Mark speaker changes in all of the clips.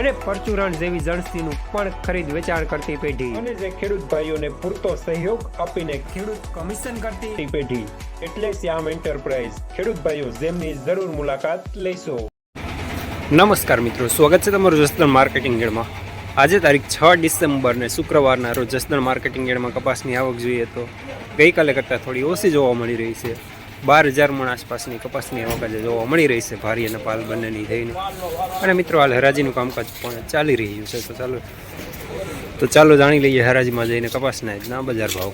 Speaker 1: અને પરચુરણ જેવી જણસીનું પણ ખરીદ વેચાણ કરતી પેઢી. અને જે ખેડૂત ભાઈઓને પૂરતો સહયોગ આપીને ખેડૂત કમિશન કરતી પેઢી. એટલે શ્યામ એન્ટરપ્રાઇઝ. ખેડૂત ભાઈઓ જેમની જરૂર મુલાકાત લેશો. નમસ્કાર મિત્રો સ્વાગત છે તમારું જસદણ માર્કેટિંગ ગેડમાં આજે તારીખ છ ડિસેમ્બર ને શુક્રવારના રોજ જસદણ માર્કેટિંગ ગેડમાં કપાસની આવક જોઈએ તો ગઈકાલે કરતાં થોડી ઓછી જોવા મળી રહી છે. બાર હજાર મણ આસપાસની કપાસની આવક જોવા મળી રહી છે. ભારી અને પાલ બંનેની થઈને. અને મિત્રો, હાલ હરાજીનું કામકાજ પણ ચાલી રહ્યું છે. તો ચાલો તો ચાલો જાણી લઈએ હરાજીમાં જઈને કપાસના ના બજાર ભાવ.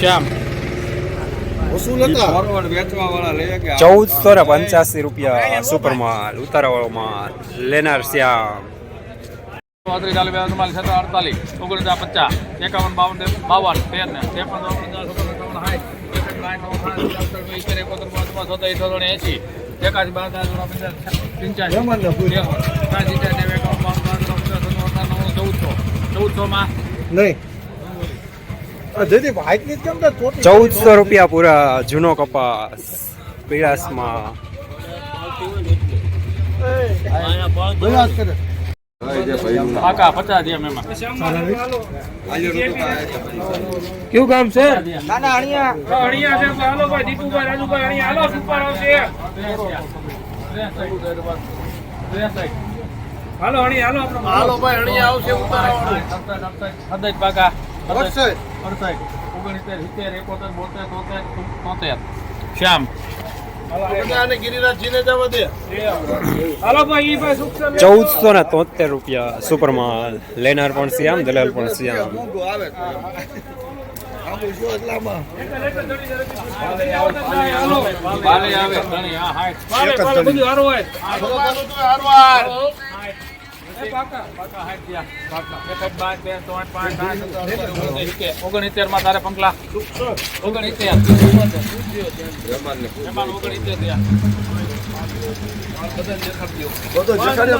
Speaker 2: શ્યામ.
Speaker 1: ચૌદસો ને પંચ્યાસી રૂપિયા સુપર માલ ઉતારાવાળો માલ લેનાર શ્યામ.
Speaker 2: ચોત્રીસ ચાલીસ બે તમારી છસો અડતાલીસ ઓગણચાસ પચાસ એકાવન બાવન બાવન તેર ને. ત્રેપન સત્તર સિત્તેર ચૌદસો. ચૌદસોમાં
Speaker 3: નહીં આ જયદીપ હાઈટની કેમ થાય ચોટી
Speaker 1: ચૌદસો રૂપિયા પૂરા જૂનો કપાસ પીળાસમાં
Speaker 3: કેવું કામ છે?
Speaker 2: અણિયા. છે તો હાલો રાજુભાઈ હાલો આવશે. હાલો અણી હાલો આપણો હાલો ભાઈ અણી આવશે ઉતારવાનું પાકા. અડસઠ ઓગણસિત્તેર સિત્તેર એકોતેર બોતેર તોતેર. શ્યામ.
Speaker 1: ચૌદસો ને તોતેર રૂપિયા સુપર માલ લેનાર પણ શ્યામ દલાલ પણ શ્યામ.
Speaker 3: આવે.
Speaker 2: ઓગણસિત્તેર, સિત્તેર. ઓગણસિત્તેરમાં તારે પંખલા ઓગણસિત્તેર. ઓગણસિત્તેર ત્યાં.
Speaker 3: બધો જખાડે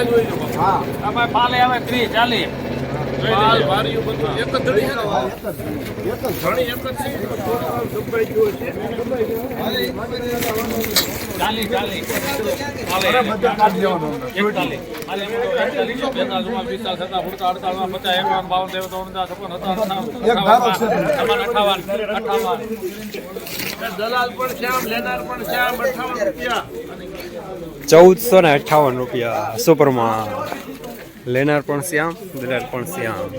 Speaker 3: આપણે એક જ ધારો.
Speaker 2: આમાં પાલે આવે ત્રીસ ચાલીસ પાલ, ભારીયું બધું એક જ ધણી છે ને? ધણી એક જ છે? ચાલીસ, ચાલીસ. પાલે. એકતાલીસ. હાલે, એકતાલીસ, બેતાલીસ, ચુમ્માલીસ, પિસ્તાલીસ, સત્તાવીસ, અડતાલીસ, અડતાલીસ, પચાસ, એકાવન, બાવન, ત્રેપન, ઓગણપચાસ, છપ્પન, સત્તાવન,
Speaker 3: એક ધારો છે.
Speaker 2: અઠાવન, અઠાવન, અઠાવન. દલાલ પણ શ્યામ લેનાર પણ શ્યામ અઠાવન રૂપિયા
Speaker 1: ચૌદસો ને અઠાવન રૂપિયા. સુપરમાં લેનાર પણ શ્યામ? દલાલ પણ શ્યામ?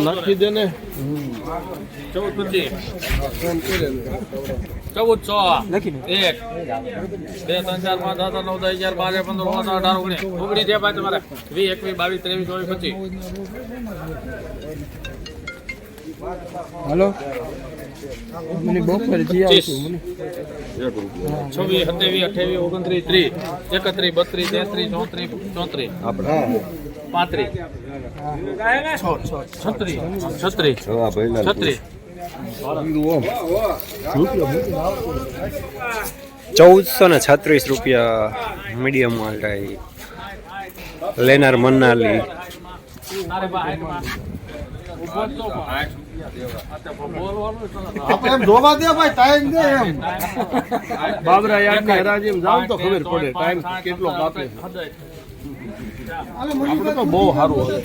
Speaker 3: નાખી
Speaker 2: ચૌદ સો એક બે ત્રણ ચાર પાંચ સાત નવ દસ અગિયાર બાર પંદર સોળ અઢાર ઓગણીસ ઓગણીસ છે ભાઈ તમારે વીસ એકવીસ બાવીસ ત્રેવીસ ચોવીસ પચીસ
Speaker 3: હાલો. મને બપોરે જી
Speaker 2: મને. છવ્વીસ સત્યાવીસ અઠ્યાવીસ ઓગણત્રીસ ત્રીસ એકત્રીસ બત્રીસ તેત્રીસ ચોત્રીસ ચોત્રીસ. પાંત્રીસ. છત્રીસ. છત્રીસ. છત્રીસ.
Speaker 1: ચૌદસો ને છત્રીસ રૂપિયા મીડિયમ લેનાર મનાલી
Speaker 3: આપણે એમ જોવા દે ભાઈ ટાઈમ દે એમ. બાબરા યાદ ને હરાજી જાવ તો ખબર પડે ટાઈમ કેટલો કાપે આપણે તો બહુ સારું હતું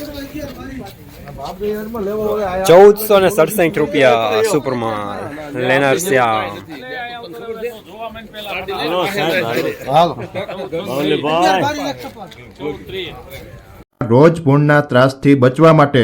Speaker 3: બાબરા યાર્ડમાં લેવા હોય. આયા
Speaker 1: ચૌદસો ને સડસઠ રૂપિયા સુપર માલ લેનાર
Speaker 2: ચૌદ, ત્રીસ.
Speaker 4: રોજ ભૂણના ત્રાસથી બચવા માટે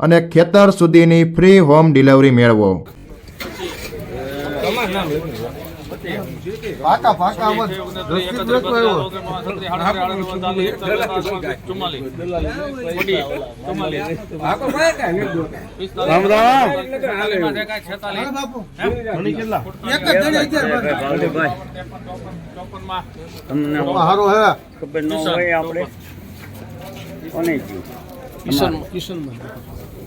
Speaker 4: અને ખેતર સુધીની ફ્રી હોમ ડિલિવરી મેળવો.
Speaker 2: બત્રીસ,
Speaker 3: કિલો આવ્યો.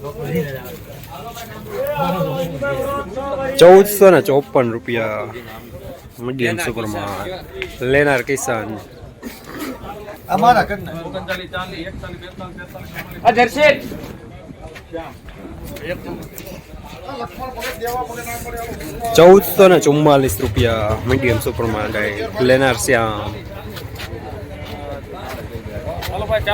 Speaker 2: ચોત્રીસ, આડત્રીસ, આડત્રીસ, બેતાલીસ, ચુમ્માલીસ, મોટી, ચુમ્માલીસ. પિસ્તાલીસ.
Speaker 3: રામ રામ.
Speaker 2: ચાલીસમાં છે કાંઈ છેતાલીસ.
Speaker 3: મને કેટલા
Speaker 2: ચોપનમાં.
Speaker 3: હારો હે
Speaker 5: ચૌદસો ને ચોપન રૂપિયા મીડિયમ સુપરમાં લેનાર કિસાન
Speaker 3: અમારા કરના
Speaker 2: ઓગણચાલીસ, ચાલીસ, એકતાલીસ, બેતાલીસ, તેતાલીસ,
Speaker 5: ચૌદસો ને ચુમ્માલીસ રૂપિયા મીડિયમ સુપરમાં લેનાર શ્યામ
Speaker 2: ચાલો ભાઈ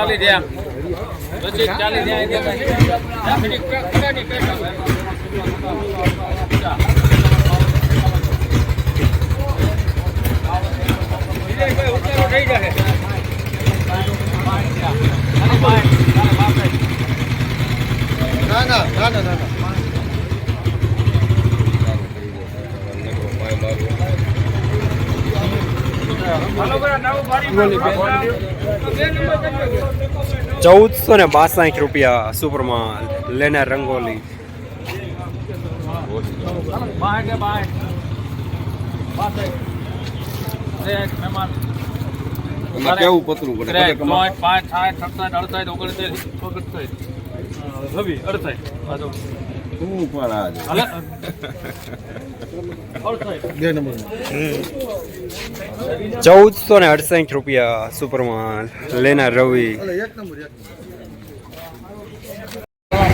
Speaker 3: ના ના ના ના ના ના.
Speaker 2: હાલો ભાઈ, નવું નંબર કરી દો.
Speaker 5: ચૌદસો ને બાસઠ રૂપિયા સુપરમાં લેનાર રંગોલી.
Speaker 3: કેવું પતરું પડે
Speaker 2: પાંચ, પાંચ, સાત, સત્તાવીસ, અડતાલીસ, ઓગણત્રીસ, ઓગણત્રીસ. રવિ, અડતાલીસ. અડતાલીસ.
Speaker 3: બે નંબર
Speaker 5: ચૌદસો ને અડસઠ રૂપિયા સુપરમાં લેના રવિ
Speaker 3: એક નંબર એક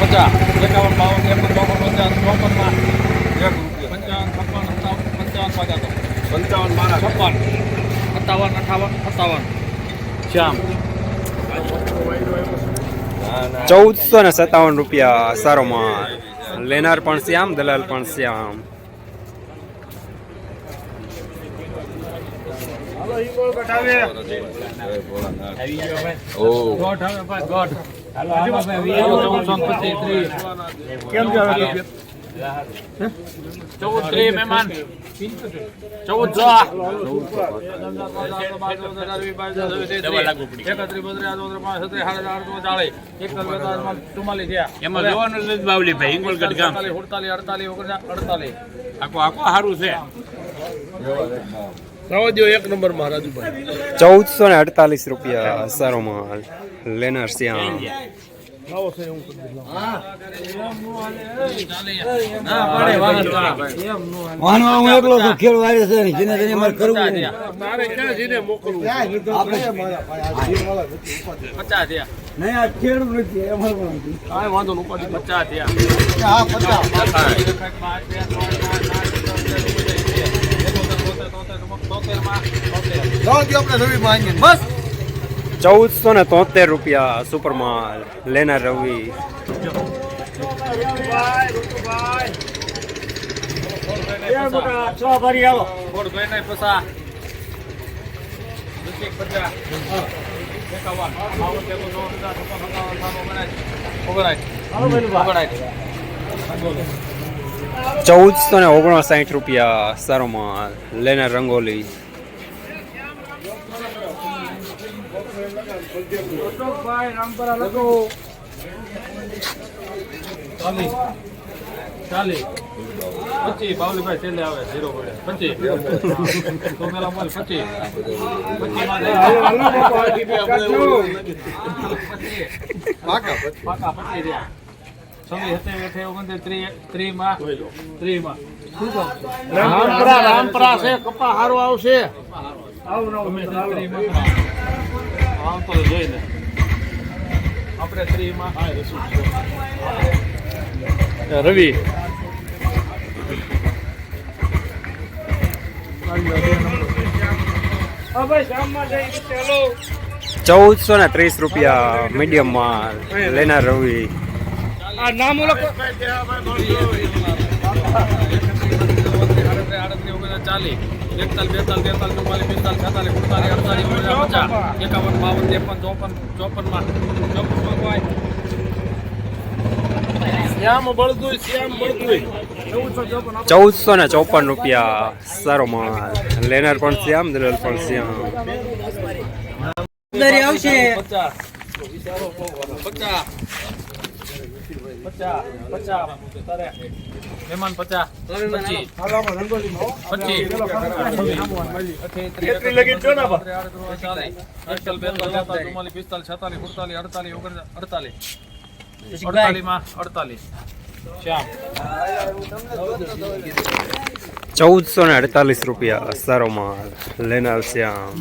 Speaker 2: પચાસ, એકાવન, બાવન, ચોપનમાં. પંચાવન, છપ્પન, સત્તાવન, પંચાવન, પચાસ.
Speaker 3: પંચાવન મારા
Speaker 2: છપ્પન, સત્તાવન, અઠાવન, સત્તાવન. શ્યામ
Speaker 5: ચૌદસો ને સત્તાવન રૂપિયા સારો માલ લેનાર પણ શ્યામ દલાલ પણ શ્યામ.
Speaker 2: કેમ. ચૌદસો ને અડતાલીસ
Speaker 6: રૂપિયા સારો માલ
Speaker 3: લેનાર દો એક નંબરમાં રાજુભાઈ
Speaker 5: ચૌદસો ને અડતાલીસ રૂપિયા સારો માલ લેનાર શ્યામ
Speaker 7: વાહનમાં હું એકલો છું ખેડ વારે છે જેને તેને મારે કરવું
Speaker 3: મારે ક્યાં જઈને મોકલવું?
Speaker 2: પચાસ થયા.
Speaker 7: નહીં આ ખેડ નથી અમારે પણ નથી.
Speaker 3: કાંઈ વાંધો નહીં
Speaker 2: પચાસ થયા.
Speaker 3: હા પચાસ. આપણે રવિ માંગીને બસ.
Speaker 5: ચૌદસો ને તોતેર રૂપિયા સુપર માલ લેનાર રવિ. ચૌદસો ને ઓગણસાઠ રૂપિયા સારો માલ લેનાર રંગોલી.
Speaker 2: ચાલીસ ચાલીસ પચીસ બાવલીભાઈ છેલ્લે આવે ઝીરો પડે પચીસ તો પેલા બોલ પચીસ
Speaker 3: પાકા
Speaker 2: પચીસ રહ્યા છવ્વીસ સત્યાવીસ અઠ્યાવીસ ઓગણત્રીસ ત્રીસ ત્રીસમાં ત્રીસમાં
Speaker 3: રામપરા રામપરા છે કપા સારો આવશે આવું
Speaker 2: આમ તો જોઈને. આપણે ત્રીસમાં રવિ.
Speaker 5: ચૌદસો ને ત્રીસ રૂપિયા મીડિયમ માલ લેનાર રવિ.
Speaker 3: આ નામ લખો
Speaker 2: ચાલીસ એકતાલીસ બેતાલીસ તેતાલીસ ચુમ્માલીસ પિસ્તાલીસ છેતાલીસ ઉડતાલીસ અડતાલીસ ઓગણચાલીસ પચાસ એકાવન બાવન ત્રેપન ચોપન ચોપનમાં.
Speaker 3: ચોપન બળદુય
Speaker 5: ચૌદસો ને ચોપન રૂપિયા સારો માલ. લેનાર પણ શ્યામ દલાલ પણ શ્યામ.
Speaker 7: આવશે.
Speaker 2: પચાસ. પચાસ પચાસ પચાસ મહેમાન પચાસ પચીસ. પચીસ.
Speaker 3: લગી છો ને બા?
Speaker 2: ચુમ્માલીસ પિસ્તાલીસ છેતાલીસ સુડતાલીસ અડતાલીસ અડતાલીસ. અડતાલીસમાં અડતાલીસ.
Speaker 5: ચૌદસો ને અડતાલીસ રૂપિયા સારો માલ લેનાર શ્યામ.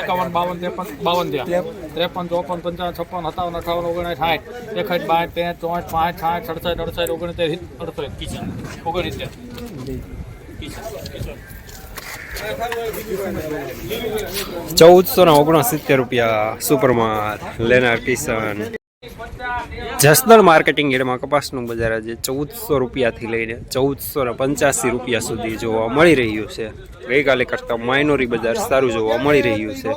Speaker 2: એકાવન, બાવન, ત્રેપન બાવન ત્રેપન, ચોપન, પંચાવન, છપ્પન, સત્તાવન, અઠાવન ઓગણીસ સાઠ. એકસઠ બાઠ ત્રેસઠ ચોસઠ, પાંચ સાઠ સડસઠ અડસઠ ઓગણતેર અડસઠ. કિચન ઓગણીસ
Speaker 5: ચૌદસો ને ઓગણસિત્તેર રૂપિયા સુપર માલ લેનાર કિશન. જસદણ માર્કેટિંગ એડમાં કપાસનું બજાર આજે ચૌદસો રૂપિયાથી લઈને ચૌદસો ને પંચ્યાસી રૂપિયા સુધી જોવા મળી રહ્યું છે. ગઈકાલે કરતાં માઇનોરી બજાર સારું જોવા મળી રહ્યું છે.